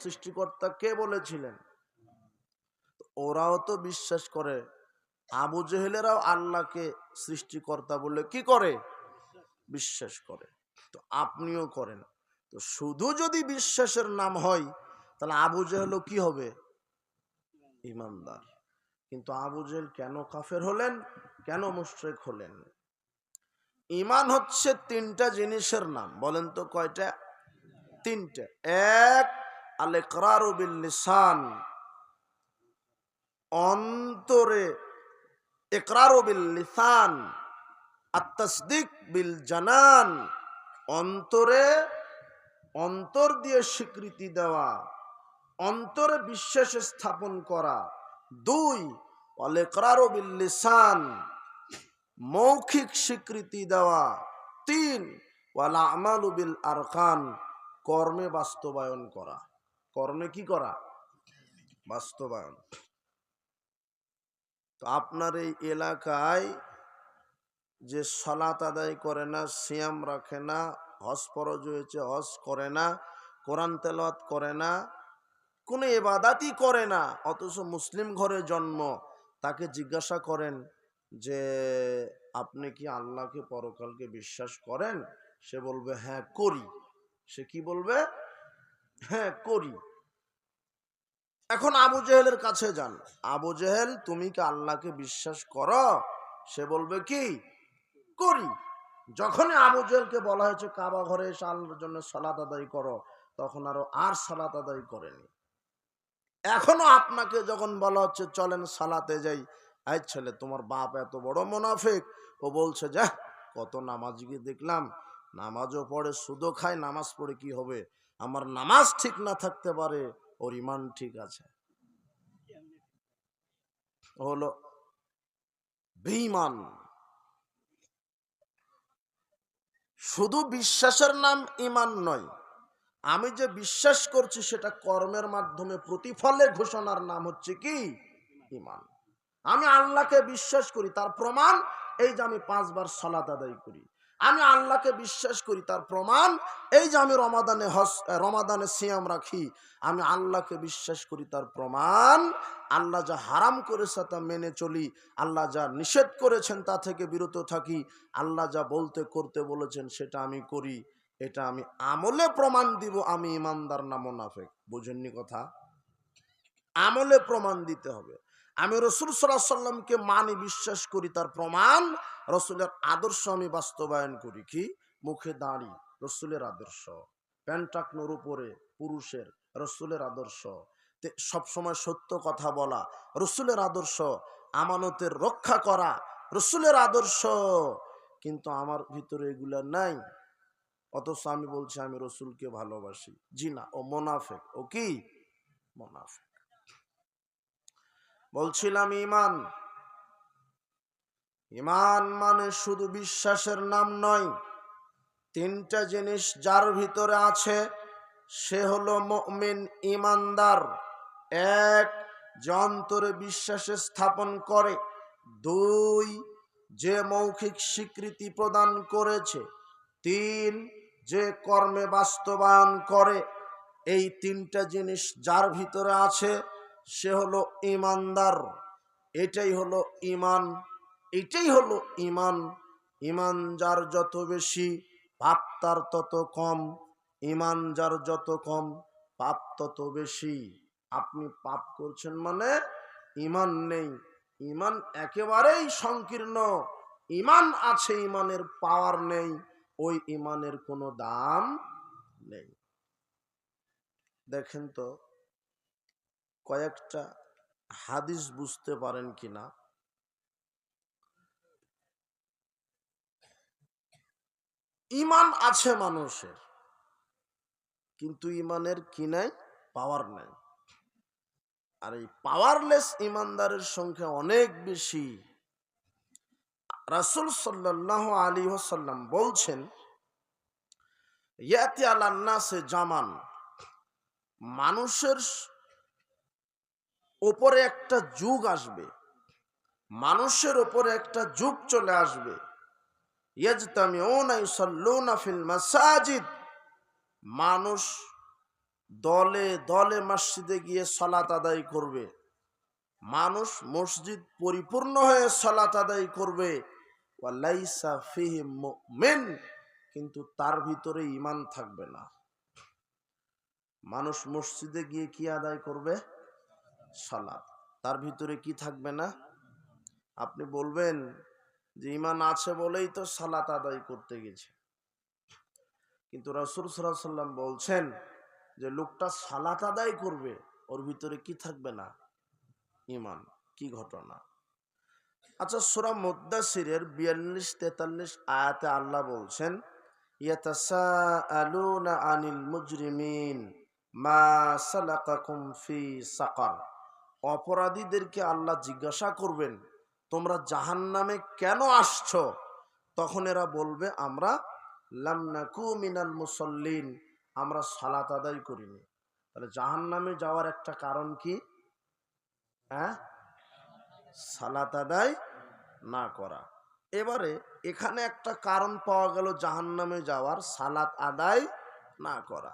সৃষ্টিকর্তা কে বলেছিলেন ওরাও তো বিশ্বাস করে। আবু জেহেলেরাও আল্লাহকে সৃষ্টিকর্তা বলে কি করে? বিশ্বাস করে। তো আপনিও করেন। তো শুধু যদি বিশ্বাসের নাম হয়, তাহলে আবু জেহেলও কি হবে? ইমানদার। কিন্তু আবু জেহেল কেন কাফের হলেন? কেন মুশরেক হলেন? ইমান হচ্ছে তিনটা জিনিসের নাম। বলেন তো কয়টা? তিনটা। এক আল বিল লিসান অন্তরে বিল লিসান আত্তাসদিক বিল জানান অন্তরে অন্তর দিয়ে স্বীকৃতি দেওয়া, অন্তরে বিশ্বাস স্থাপন করা। দুই অল ইকরার বিল লিসান মৌখিক স্বীকৃতি দেওয়া। তিন ওয়ালা আমালু বিল আরকান কর্মে বাস্তবায়ন করা। কর্মে কি করা? বাস্তবায়ন। তো আপনার এই এলাকায় যে সলাত আদায় করে না, সিয়াম রাখে না, হজ ফরজ হয়েছে, হজ করে না, কোরআন তেলাওয়াত করে না, কোনো এবাদাতই করে না, অথচ মুসলিম ঘরে জন্ম, তাকে জিজ্ঞাসা করেন যে, আপনি কি আল্লাহকে পরকালকে বিশ্বাস করেন? সে বলবে হ্যাঁ করি। সে কি বলবে? হ্যাঁ করি। এখন আবু জেহেলের কাছে যান। আবু জেহেল, তুমি কি আল্লাহকে বিশ্বাস করো? সে বলবে কি? করি। যখনই আবু জেহেলকে বলা হয়েছে, কাবা ঘরে এসে আল্লাহর জন্য সালাত আদায় করো, তখন আরও আর সালাত আদায় করেনি। এখনও আপনাকে যখন বলা হচ্ছে, চলেন সালাতে যাই। এই ছেলে, তোমার বাপ এত বড় মোনাফেক। ও বলছে যা কত নামাজিকে দেখলাম। নামাজও পড়ে, সুদও খায়, নামাজ পড়ে কি হবে? আমার নামাজ ঠিক না থাকতে পারে, ওর ইমান ঠিক আছে। হলো বেঈমান। শুধু বিশ্বাসের নাম ইমান নয়, আমি যে বিশ্বাস করছি সেটা কর্মের মাধ্যমে প্রতিফলের ঘোষণার নাম হচ্ছে কি? ইমান আমি আল্লাহকে বিশ্বাস করি, তার প্রমাণ এই যে আমি পাঁচবার সলাত আদায় করি। আমি আল্লাহকে বিশ্বাস করি, তার প্রমাণ এই যে আমি রমাদানে হস রমাদানে সিয়াম রাখি, আমি আল্লাহকে বিশ্বাস করি, তার প্রমাণ আল্লাহ যা হারাম করেছে তা মেনে চলি, আল্লাহ যা নিষেধ করেছেন তা থেকে বিরত থাকি, আল্লাহ যা বলতে, করতে বলেছেন সেটা আমি করি, এটা আমি আমলে প্রমাণ দিব, আমি ইমানদার না মোনাফেক। বুঝেননি কথা? আমলে প্রমাণ দিতে হবে। আমি রসুল সাল্লাহ সাল্লামকে মানি বিশ্বাস করি, তার প্রমাণ রসুলের আদর্শ আমি বাস্তবায়ন করি। কি? মুখে দাঁড়ি, রসুলের আদর্শ। প্যান্টাকনোর উপরে পুরুষের, রসুলের আদর্শ। সবসময় সত্য কথা বলা, রসুলের আদর্শ। আমানতের রক্ষা করা, রসুলের আদর্শ। কিন্তু আমার ভিতরে এগুলা নাই। অথচ আমি বলছি, আমি রসুলকে ভালোবাসি। জি না, ও মোনাফেক। ও কি? মোনাফেক। বলছিলাম ইমান ইমান মানে শুধু বিশ্বাসের নাম নয়, তিনটা জিনিস যার ভিতরে আছে, সে হলো মুমিন ইমানদার এক, যে অন্তরে বিশ্বাসে স্থাপন করে। দুই, যে মৌখিক স্বীকৃতি প্রদান করেছে। তিন, যে কর্মে বাস্তবায়ন করে। এই তিনটা জিনিস যার ভিতরে আছে সে হলো ইমানদার। এটাই হলো ইমান, এটাই হলো ইমান। ইমান যার যত বেশি, পাপ তার তত কম। ইমান যার যত কম, পাপ তত বেশি। আপনি পাপ করছেন মানে ইমান নেই। ইমান একেবারেই সংকীর্ণ। ইমান আছে, ইমানের পাওয়ার নেই। ওই ইমানের কোনো দাম নেই। দেখেন তো কয়েকটা হাদিস বুঝতে পারেন কিনা? ইমান আছে মানুষের, কিন্তু ইমানের কি নাই? পাওয়ার নাই। আর এই পাওয়ারলেস ইমানদারের সংখ্যা অনেক বেশি। রাসুল সাল্লাহ আলী সাল্লাম বলছেন, ইয়াতি আল্লান্নাসে জামান, মানুষের ওপরে একটা যুগ আসবে। মানুষের ওপরে একটা যুগ চলে আসবে। মানুষ দলে দলে মসজিদে গিয়ে সলাত আদায় করবে। মানুষ মসজিদ পরিপূর্ণ হয়ে সলাত আদায় করবে। মুমিন। কিন্তু তার ভিতরে ইমান থাকবে না। মানুষ মসজিদে গিয়ে কি আদায় করবে? সালাত। তার ভিতরে কি থাকবে না? আপনি বলবেন যে ইমান আছে বলেই তো সালাত আদায় করতে গেছে। কিন্তু রসুল সাল্লাম বলছেন যে লোকটা সালাত আদায় করবে, ওর ভিতরে কি থাকবে না? ইমান কি ঘটনা? আচ্ছা সুরা মুদাসিরের বিয়াল্লিশ, তেতাল্লিশ আয়াতে আল্লাহ বলছেন আনিল মুজরিমিন মা সালাকাকুম ফি সাকার। অপরাধীদেরকে আল্লাহ জিজ্ঞাসা করবেন, তোমরা জাহান্নামে কেন আসছো? তখন এরা বলবে, আমরা মিনাল মুসল্লিন, আমরা সালাত আদায় করিনি। তাহলে জাহান্নামে যাওয়ার একটা কারণ কি? হ্যাঁ? সালাত আদায় না করা। এবারে এখানে একটা কারণ পাওয়া গেল জাহান্নামে যাওয়ার, সালাত আদায় না করা।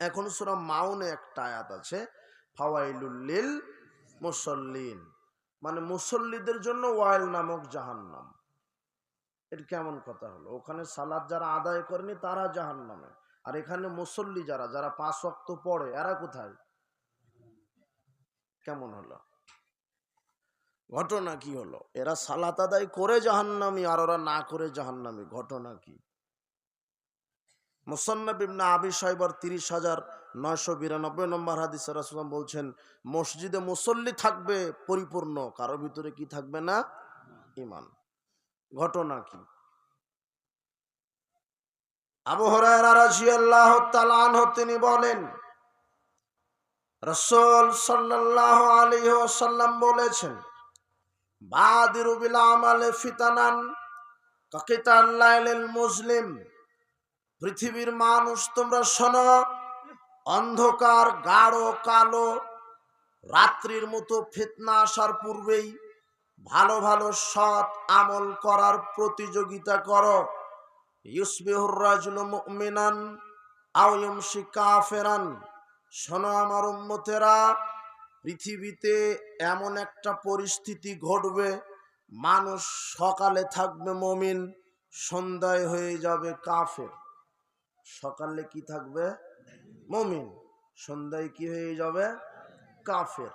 এখন সুরা মাউনে একটা আয়াত আছে ফাওয়াইলুল্লিল মুসল্লিন। মানে মুসল্লিদের জন্য ওয়াইল নামক জাহান্নাম। এটা কেমন কথা হলো? ওখানে সালাদ যারা আদায় করেনি তারা জাহান্নামে। আর এখানে মুসল্লি যারা যারা পাঁচ ওয়াক্ত পড়ে, এরা কোথায়? কেমন হলো? ঘটনা কি হলো? এরা সালাত আদায় করে জাহান্নামি আর ওরা না করে জাহান্নামি। ঘটনা কি? মুসান্নব ইবনা আবি সাহেবার তিরিশ হাজার নয়শো বিরানব্বই নম্বর হাদিস রাসুলাম বলছেন, মসজিদে মুসল্লি থাকবে পরিপূর্ণ কারোর ভিতরে কি থাকবে না? ইমান ঘটনা কি? তিনি বলেন, রসুল সাল্লাহ আলী সাল্লাম বলেছেন, বাদিরু বিল আমালে ফিতানান কাকিতাল্লাইল মুসলিম পৃথিবীর মানুষ তোমরা শোনো অন্ধকার, গাঢ়, কালো, রাত্রির মতো ফিতনা আসার পূর্বেই ভালো ভালো সৎ আমল করার প্রতিযোগিতা কর। ইউসবিহুর রাজুল মুমিনান আও ইউমসি কাফেরান। শোনো আমার উম্মতেরা, পৃথিবীতে এমন একটা পরিস্থিতি ঘটবে, মানুষ সকালে থাকবে মমিন, সন্ধ্যায় হয়ে যাবে কাফের। সকালে কি থাকবে? মমিন। সন্ধ্যায় কি হয়ে যাবে? কাফের।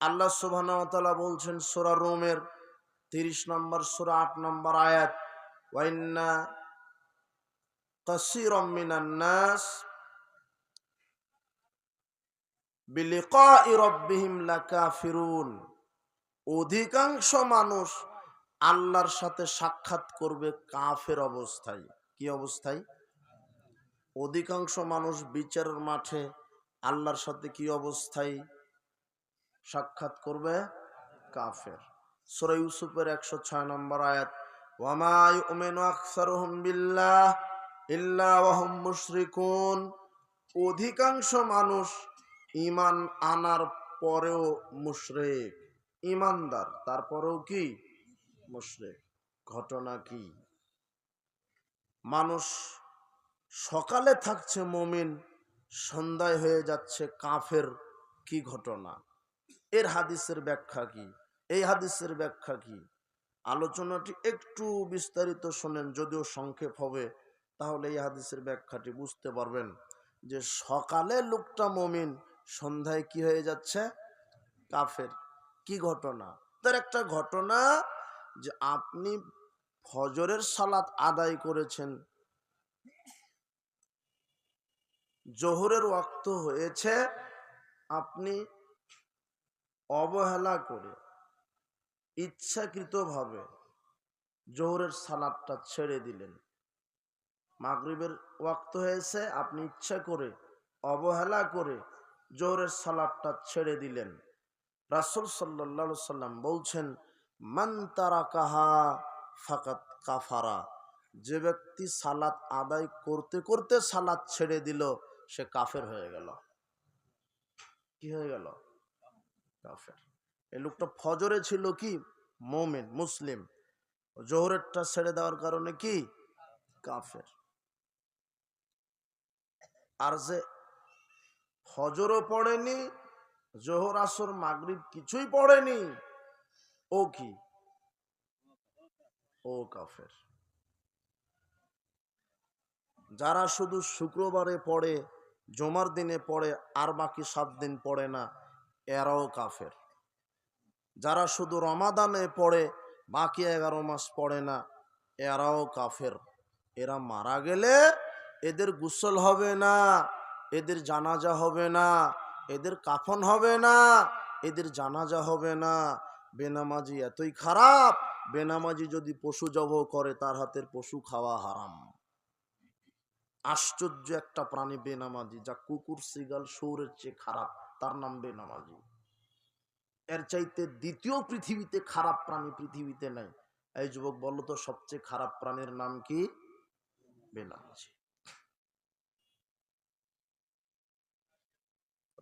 আল্লাহ সুবাহ বলছেন, সোরা রোমের তিরিশ নম্বর, সোরা আট নম্বর আয়াত ওয়াইন্না মিনান নাস অধিকাংশ মানুষ আল্লাহর সাথে সাক্ষাৎ করবে কাফের অবস্থায়। কি অবস্থায়? অধিকাংশ মানুষ বিচারের মাঠে আল্লাহর সাথে কি অবস্থায় সাক্ষাৎ করবে? কাফের। সুরা ইউসুফের একশো ছয় নম্বর আয়াত ওয়ামাই উমেনু আকসারুহুম বিল্লাহ ইল্লা ওয়াহুম মুশরিকুন। অধিকাংশ মানুষ ইমান আনার পরেও মুশরেক ইমানদার তারপরেও কি? মুশরেক। ঘটনা কি? মানুষ সকালে থাকছে মমিন, সন্ধ্যায় হয়ে যাচ্ছে কাফের কি ঘটনা? এর হাদিসের ব্যাখ্যা কি? এই হাদিসের ব্যাখ্যা কি? আলোচনাটি একটু বিস্তারিত শোনেন, যদিও সংক্ষেপ হবে, তাহলে এই হাদিসের ব্যাখ্যাটি বুঝতে পারবেন যে সকালে লোকটা মমিন, সন্ধ্যায় কি হয়ে যাচ্ছে? কাফের কি ঘটনা? তার একটা ঘটনা যে আপনি ফজরের সালাত আদায় করেছেন জোহরের ওয়াক্ত হয়েছে, আপনি অবহেলা করে ইচ্ছাকৃতভাবে জোহরের সালাদটা ছেড়ে দিলেন। মাগরিবের ওয়াক্ত হয়েছে, আপনি ইচ্ছা করে, অবহেলা করে জোহরের সালাদটা ছেড়ে দিলেন। রাসুল সাল্লা সাল্লাম বলছেন, মান তারা কাহা ফাকাত কাফারা। যে ব্যক্তি সালাত আদায় করতে করতে সালাত ছেড়ে দিল সে কাফের হয়ে গেল। কি হয়ে গেল? কাফের। এই লোকটা ফজরে ছিল কি? মোমেন, মুসলিম। জোহরেরটা ছেড়ে দেওয়ার কারণে কি? কাফের। আর যে ফজরও পড়েনি, জোহর, আসর, মাগরিব কিছুই পড়েনি, ও কি? ও কাফের। যারা শুধু শুক্রবারে পড়ে জমার দিনে পড়ে, আর বাকি সাত দিন পড়ে না, এরাও কাফের। যারা শুধু রমাদানে পড়ে, বাকি এগারো মাস পড়ে না, এরাও কাফের। এরা মারা গেলে এদের গুসল হবে না, এদের জানাজা হবে না, এদের কাফন হবে না, এদের জানাজা হবে না। বেনামাজি এতই খারাপ, বেনামাজি যদি পশু জব করে, তার হাতের পশু খাওয়া হারাম। আশ্চর্য একটা প্রাণী বেনামাজি, যা কুকুর, সিগাল সৌরের চেয়ে খারাপ। তার নাম বেনামাজি। এর চাইতে দ্বিতীয় পৃথিবীতে খারাপ প্রাণী পৃথিবীতে নাই। এই যুবক, বলো তো সবচেয়ে খারাপ প্রাণীর নাম কি? বেনামাজি।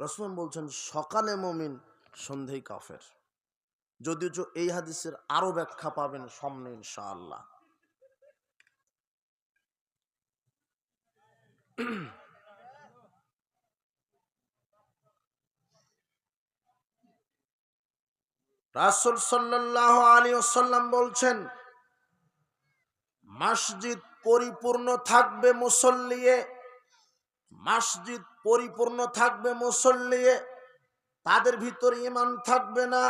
রসমান বলছেন, সকালে মমিন সন্ধেই কাফের। যদিও এই হাদিসের আরও ব্যাখ্যা পাবেন সামনে ইনশাআল্লাহ। রাসুল সাল্লাহ আলী ওসাল্লাম বলছেন, মসজিদ পরিপূর্ণ থাকবে মুসল্লিয়ে, মসজিদ পরিপূর্ণ থাকবে মুসল্লিয়ে, তাদের ভিতরে ইমান থাকবে না।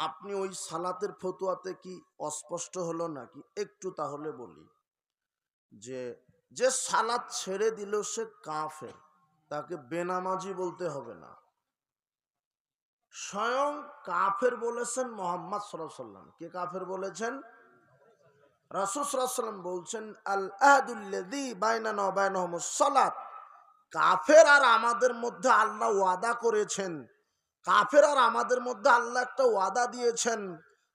আপনি ওই সালাতের ফতুয়াতে কি অস্পষ্ট হলো নাকি? একটু তাহলে বলি যে যে সালাত ছেড়ে দিল সে কাফের। তাকে বেনামাজি বলতে হবে না। স্বয়ং কাফের বলেছেন মোহাম্মদ সাল্লাম কে কাফের বলেছেন? রাসুল সাল্লাম বলছেন, আল আহাদুল্লাযী বাইনানা ওয়া বাইনাহুমুস সালাত। কাফের আর আমাদের মধ্যে আল্লাহ ওয়াদা করেছেন। কাফের আর আমাদের মধ্যে আল্লাহ একটা ওয়াদা দিয়েছেন,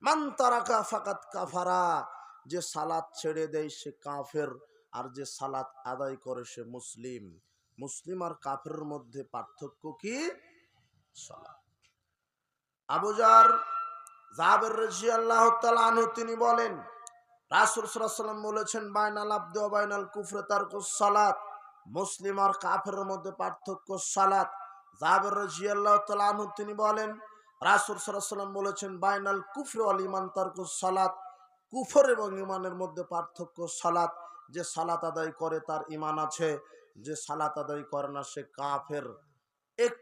মান তারাকা ফাকাত কাফারা। যে সালাত ছেড়ে দেয় সে কাফের। আর যে সালাত আদায় করে সে মুসলিম। মুসলিম আর কাফের মধ্যে পার্থক্য কি? সালাত। আবুজার জাবের রাজি আল্লাহ আনহু তিনি বলেন, রাসুল সাল্লাম বলেছেন, বাইনাল আব্দ বাইনাল কুফরে তার সালাত। মুসলিম আর কাফের মধ্যে পার্থক্য সালাত। জাবের রাজি আল্লাহ আনহু তিনি বলেন, রাসুল সাল্লাম বলেছেন, বাইনাল কুফরে আল ইমান তার সালাত। কুফর এবং ইমানের মধ্যে পার্থক্য সালাত। যে সালাত আদায় করে তার ইমান আছে, যে সালাত আদায় করে না সে কাফের। এক